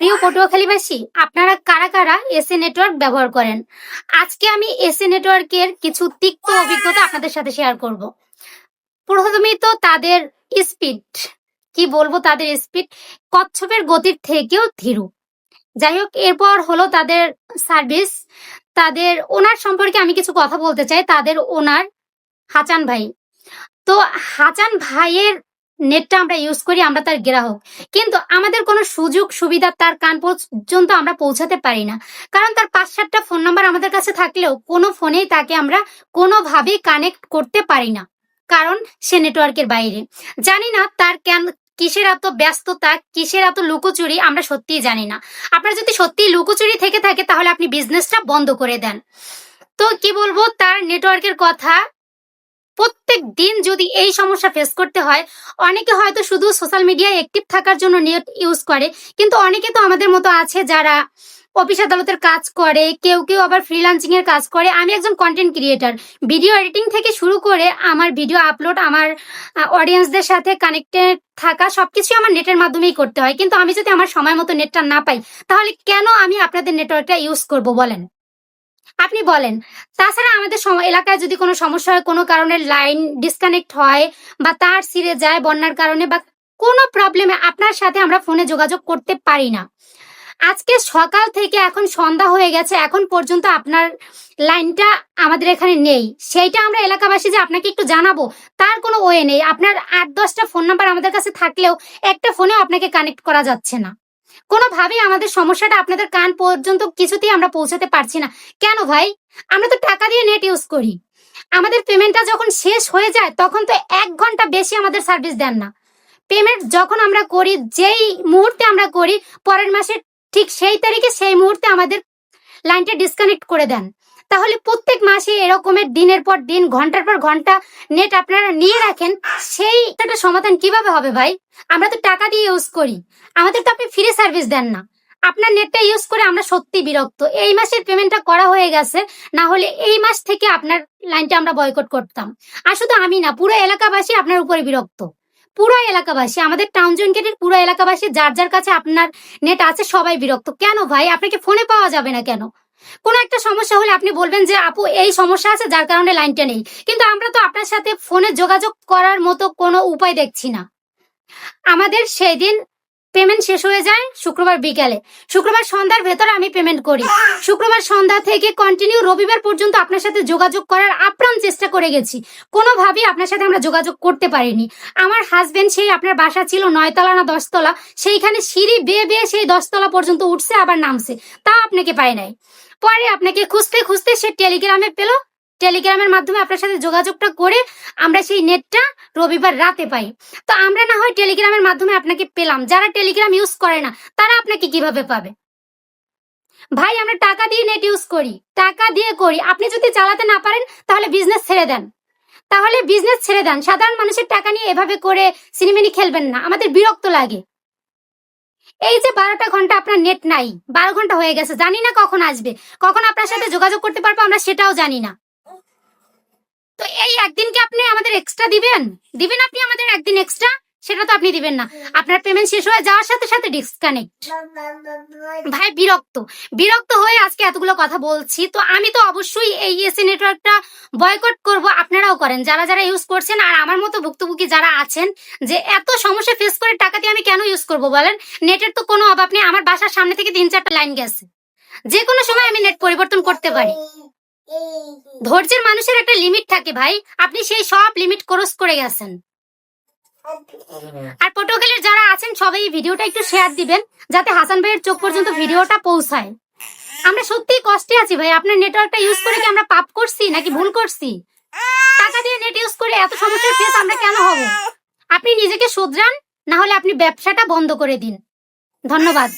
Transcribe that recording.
প্রিয় পটুয়াখালীবাসী, আপনারা কারা কারা এসি নেটওয়ার্ক ব্যবহার করেন? আজকে আমি এসি নেটওয়ার্কের কিছু তিক্ত অভিজ্ঞতা আপনাদের সাথে শেয়ার করব। প্রথমেই তো তাদের স্পিড কি বলব তাদের স্পিড কচ্ছপের গতির থেকেও ধীরু। যাই হোক, এরপর হলো তাদের সার্ভিস তাদের ওনার সম্পর্কে আমি কিছু কথা বলতে চাই। তাদের ওনার হাচান ভাই। তো হাচান ভাইয়ের নেটটা আমরা ইউজ করি, আমরা তার গ্রাহক। কিন্তু আমাদের কোনো সুযোগ, সুবিধা তার কান পর্যন্ত আমরা পৌঁছাতে পারি না। কারণ তার পাঁচ, সাতটা ফোন নাম্বার আমাদের কাছে থাকলেও কোনো ফোনেই তাকে আমরা কোনোভাবেই কানেক্ট করতে পারি না। কারণ সে নেটওয়ার্কের বাইরে। জানি না তার কেন, কিসের এত ব্যস্ততা, কিসের এত লুকোচুরি, আমরা সত্যিই জানি না। আপনার যদি সত্যিই লুকোচুরি থেকে থাকে, তাহলে আপনি বিজনেসটা বন্ধ করে দেন। তো কি বলব, তার নেটওয়ার্কের কথা প্রত্যেক দিন যদি এই সমস্যা ফেস করতে হয়, অনেকে হয়তো শুধু সোশ্যাল মিডিয়ায় অ্যাক্টিভ থাকার জন্য নেট ইউজ করে, কিন্তু অনেকে তো আমাদের মতো আছে যারা অফিস আদালতের কাজ করে, কেউ কেউ আবার ফ্রিল্যান্সিং এর কাজ করে। আমি একজন কন্টেন্ট ক্রিয়েটার ভিডিও এডিটিং থেকে শুরু করে আমার ভিডিও আপলোড আমার অডিয়েন্সদের সাথে কানেক্টেড থাকা সবকিছু আমার নেটের মাধ্যমেই করতে হয়। কিন্তু আমি যদি আমার সময় মতো নেটটা না পাই, তাহলে কেন আমি আপনাদের নেটওয়ার্কটা ইউজ করব বলেন? আপনি বলেন। তাছাড়া আমাদের এলাকায় যদি কোনো সমস্যা হয়, কোনো কারণে লাইন ডিসকানেক্ট হয় বা তার ছিঁড়ে যায় বন্যার কারণে বা কোনো প্রবলেমে আপনার সাথে আমরা ফোনে যোগাযোগ করতে পারি না। আজকে সকাল থেকে এখন সন্ধ্যা হয়ে গেছে, এখন পর্যন্ত আপনার লাইনটা আমাদের এখানে নেই। সেইটা আমরা এলাকাবাসী যে আপনাকে একটু জানাব, তার কোনো ওয়ে নেই। আপনার আট, দশটা ফোন নাম্বার আমাদের কাছে থাকলেও একটা ফোনেও আপনাকে কানেক্ট করা যাচ্ছে না। কোনোভাবেই আমাদের সমস্যাটা আপনাদের কান পর্যন্ত কিছুতেই আমরা পৌঁছাতে পারছি না। কেন ভাই? আমরা তো টাকা দিয়ে নেট ইউজ করি। আমাদের পেমেন্টটা যখন শেষ হয়ে যায়, তখন তো এক ঘণ্টা বেশি আমাদের সার্ভিস দেন না। পেমেন্ট যখন আমরা করি, যেই মুহূর্তে আমরা করি, পরের মাসে ঠিক সেই তারিখে সেই মুহূর্তে আমাদের লাইনটা ডিসকানেক্ট করে দেন। তাহলে প্রত্যেক মাসে এরকমের দিনের পর দিন, ঘণ্টার পর ঘণ্টা নেট আপনারা নিয়ে রাখেন। সেই একটা সমাধান কীভাবে হবে ভাই? আমরা তো টাকা দিয়ে ইউজ করি। আমাদের তো আপনি ফ্রি সার্ভিস দেন না। আপনার নেটটা ইউজ করে আমরা সত্যি বিরক্ত। এই মাসের পেমেন্টটা করা হয়ে গেছে, না হলে এই মাস থেকে আপনার লাইনটা আমরা বয়কট করতাম। আর শুধু আমি না, পুরো এলাকাবাসী আপনার উপরে বিরক্ত। পুরো এলাকাবাসী, আমাদের টাউন জোনগেটের পুরো এলাকাবাসী, যার যার কাছে আপনার নেট আছে, সবাই বিরক্ত। কেন ভাই? আপনাকে ফোনে পাওয়া যাবে না কেন? কোনো একটা সমস্যা হলে আপনি বলবেন যে, আপু, এই সমস্যা আছে, যার কারণে লাইনটা নেই। কিন্তু আমরা তো আপনার সাথে ফোনে যোগাযোগ করার মতো কোনো উপায় দেখছি না। আমাদের সেই দিন পেমেন্ট শেষ হয়ে যায় শুক্রবার বিকালে। শুক্রবার সন্ধ্যার ভেতরে আমি পেমেন্ট করি। শুক্রবার সন্ধ্যা থেকে কন্টিনিউ রবিবার পর্যন্ত আপনার সাথে যোগাযোগ করার আপ্রাণ চেষ্টা করে গেছি। কোনোভাবেই আপনার সাথে আমরা যোগাযোগ করতে পারিনি। আমার হাজবেন্ড সেই আপনার বাসা ছিল নয়তলা না দশতলা, সেইখানে সিঁড়ি বেয়ে বেয়ে সেই দশতলা পর্যন্ত উঠছে, আবার নামছে। তা আপনাকে পায় নাই। পরে আপনাকে খুঁজতে খুঁজতে সে টেলিগ্রামে পেল। টেলিগ্রামের মাধ্যমে আপনার সাথে যোগাযোগটা করে আমরা সেই নেটটা রবিবার রাতে পাই। তো আমরা না হয় টেলিগ্রামের মাধ্যমে আপনাকে পেলাম। যারা টেলিগ্রাম ইউজ করে না, তারা আপনাকে কীভাবে পাবে? ভাই, আমরা টাকা দিয়ে নেট ইউজ করি। টাকা দিয়ে করি। আপনি যদি চালাতে না পারেন, তাহলে বিজনেস ছেড়ে দেন। তাহলে বিজনেস ছেড়ে দেন। সাধারণ মানুষের টাকা নিয়ে এভাবে করে সিনেমিনি খেলবেন না। আমাদের বিরক্ত লাগে। এই যে বারোটা ঘণ্টা আপনার নেট নাই, বারো ঘণ্টা হয়ে গেছে, জানি না কখন আসবে। কখন আপনার সাথে যোগাযোগ করতে পারব আমরা সেটাও জানি না। তো এই একদিনকে আপনি আমাদের এক্সট্রা দিবেন? দিবেন আপনি আমাদের একদিন এক্সট্রা সেটা তো আপনি দিবেন না। আপনার পেমেন্ট শেষ হয়ে যাওয়ার সাথে সাথে ডিসকানেক্ট ভাই, বিরক্ত। বিরক্ত হয়ে আজকে এতগুলো কথা বলছি। তো আমি তো অবশ্যই এই এসি নেটওয়ার্কটা বয়কট করব, আপনারাও করেন। যারা যারা ইউজ করছেন আর আমার মতো ভুক্তভোগী যারা আছেন, যে এত সমস্যা ফেস করে টাকা দিয়ে আমি কেন ইউজ করব বলেন? নেটের তো কোনো অভাব নেই। আমার বাসার সামনে থেকে তিন চারটা লাইন গেছে। যে কোনো সময় আমি নেট পরিবর্তন করতে পারি। ধৈর্যের মানুষের একটা লিমিট থাকে ভাই। আপনি সেই সব লিমিট ক্রস করে গেছেন। আর পটুয়াখালীর যারা আছেন, সবাই ভিডিওটা একটু শেয়ার দিবেন, যাতে হাসান ভাইয়ের চোখ পর্যন্ত ভিডিওটা পৌঁছায়। আমরা সত্যি কষ্টে আছি ভাই। আপনার নেটওয়ার্কটা ইউজ করে কি আমরা পাপ করছি নাকি ভুল করছি? টাকা দিয়ে নেট ইউজ করে এত সমস্যার ফেস আমরা কেন হব? আপনি নিজেকে শোধরান, না হলে আপনি ব্যবসাটা বন্ধ করে দিন। ধন্যবাদ।